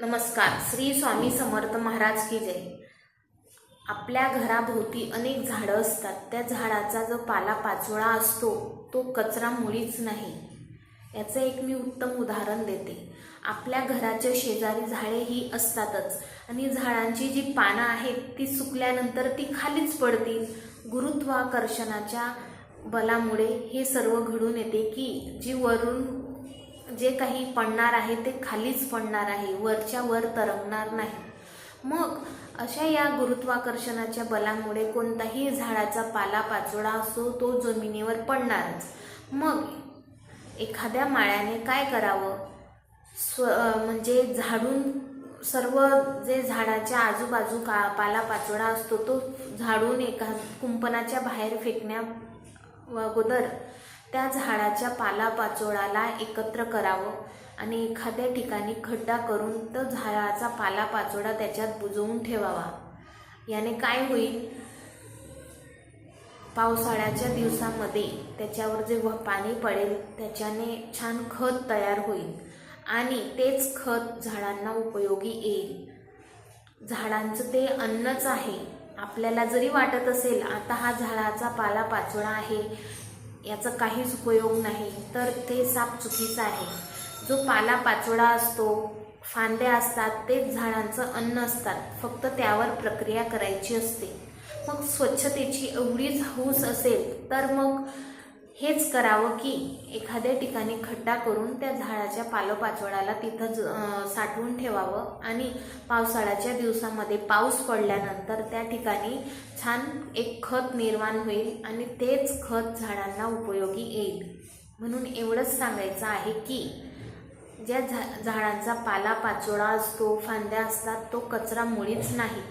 नमस्कार. श्री स्वामी समर्थ महाराज की जय. आपल्या घराभोवती अनेक झाडं असतात. त्या झाडाचा जो पाला पाचोळा असतो तो कचरा मुळीच नाही. याचं एक मी उत्तम उदाहरण देते. आपल्या घराच्या शेजारी झाडे ही असतातच आणि झाडांची जी पानं आहेत ती सुकल्यानंतर ती खालीच पडतील. गुरुत्वाकर्षणाच्या बलामुळे हे सर्व घडून येते की जी वरून जे काही पडणार आहे ते खालीच पडणार आहे वरच्या वर तरंगणार नाही. मग अशा या गुरुत्वाकर्षणाच्या बलामुळे कोणताही झाडाचा पाला पाचोळा असो तो जमिनीवर पडणारच. मग एखाद्या माळ्याने काय करावं? स्व म्हणजे झाडून सर्व जे झाडाच्या आजूबाजू का पाला पाचोळा असतो तो झाडून एका कुंपणाच्या बाहेर फेकण्या अगोदर त्या झाडाच्या पालापाचोळाला एकत्र करावं आणि एखाद्या ठिकाणी खड्डा करून तो झाडाचा पालापाचोळा त्याच्यात बुजवून ठेवावा. याने काय होईल? पावसाळ्याच्या दिवसामध्ये त्याच्यावर जे व- पाणी पडेल त्याच्याने छान खत तयार होईल आणि तेच खत झाडांना उपयोगी येईल. झाडांचं ते अन्नच आहे. आपल्याला जरी वाटत असेल आता हा झाडाचा पाला पाचोळा आहे याचा काहीच उपयोग नाही. तर ते साप चुकीचं आहे. जो पाला पाचोळा असतो फांद्या असतात तेच झाडांचं अन्न असतात. फक्त त्यावर प्रक्रिया करायची असते. मग स्वच्छतेची एवढीच हौस असेल तर मग हेच करावं की एखाद्या ठिकाणी खड्डा करून त्या झाडाच्या पालोपाचोळ्याला तिथं साठवून ठेवावं. आणि पावसाळ्याच्या दिवसामध्ये पाऊस पडल्यानंतर त्या ठिकाणी छान एक खत निर्माण होईल आणि तेच खत झाडांना उपयोगी येईल. म्हणून एवढंच सांगायचं आहे की ज्या झा झाडांचा पाला पाचोळा असतो फांद्या असतात तो कचरा मुळीच नाही.